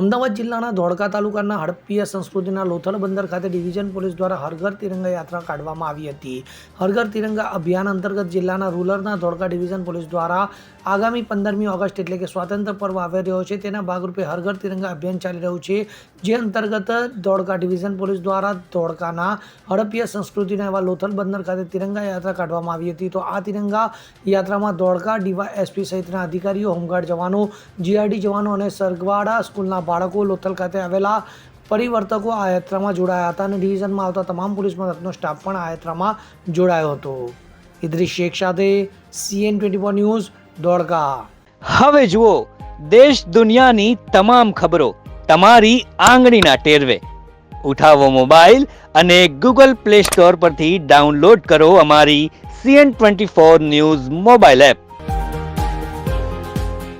અમદાવાદ જિલ્લાના ધોળકા તાલુકાના હડપ્પીય સંસ્કૃતિના લોથલ બંદર ખાતે ડિવિઝન પોલીસ દ્વારા હરઘર તિરંગા યાત્રા કાઢવામાં આવી હતી. હરઘર તિરંગા અભિયાન અંતર્ગત જિલ્લાના રૂરલના ધોળકા ડિવિઝન પોલીસ દ્વારા આગામી પંદરમી ઓગસ્ટ એટલે કે સ્વાતંત્ર્ય પર્વ આવી રહ્યો છે. તેના ભાગરૂપે હરઘર તિરંગા અભિયાન ચાલી રહ્યું છે, જે અંતર્ગત ધોળકા ડિવિઝન પોલીસ દ્વારા ધોળકાના હડપ્પીય સંસ્કૃતિના એવા લોથલ બંદર ખાતે તિરંગા યાત્રા કાઢવામાં આવી હતી. તો આ તિરંગા યાત્રામાં ધોળકા ડીવાય એસપી સહિતના અધિકારીઓ, હોમગાર્ડ જવાનો, જીઆરડી જવાનો અને સરગવાડા સ્કૂલના બાળકો લોથલ ખાતે આવેલા પરિવર્તકો આ યાત્રામાં જોડાયા હતા અને ડિવિઝનમાં આવતા તમામ પોલીસ મથકનો સ્ટાફ પણ આ યાત્રામાં જોડાયો હતો. ઇદ્રિસ શેખ સાથે સીએન ટ્વેન્ટી ફોર ન્યૂઝ, દોડકા. હવે જુઓ, દેશ દુનિયાની તમામ ખબરો તમારી આંગળીના ટેરવે. ઉઠાવો મોબાઈલ અને ગૂગલ પ્લે સ્ટોર પરથી ડાઉનલોડ કરો અમારી CN twenty four news mobile app.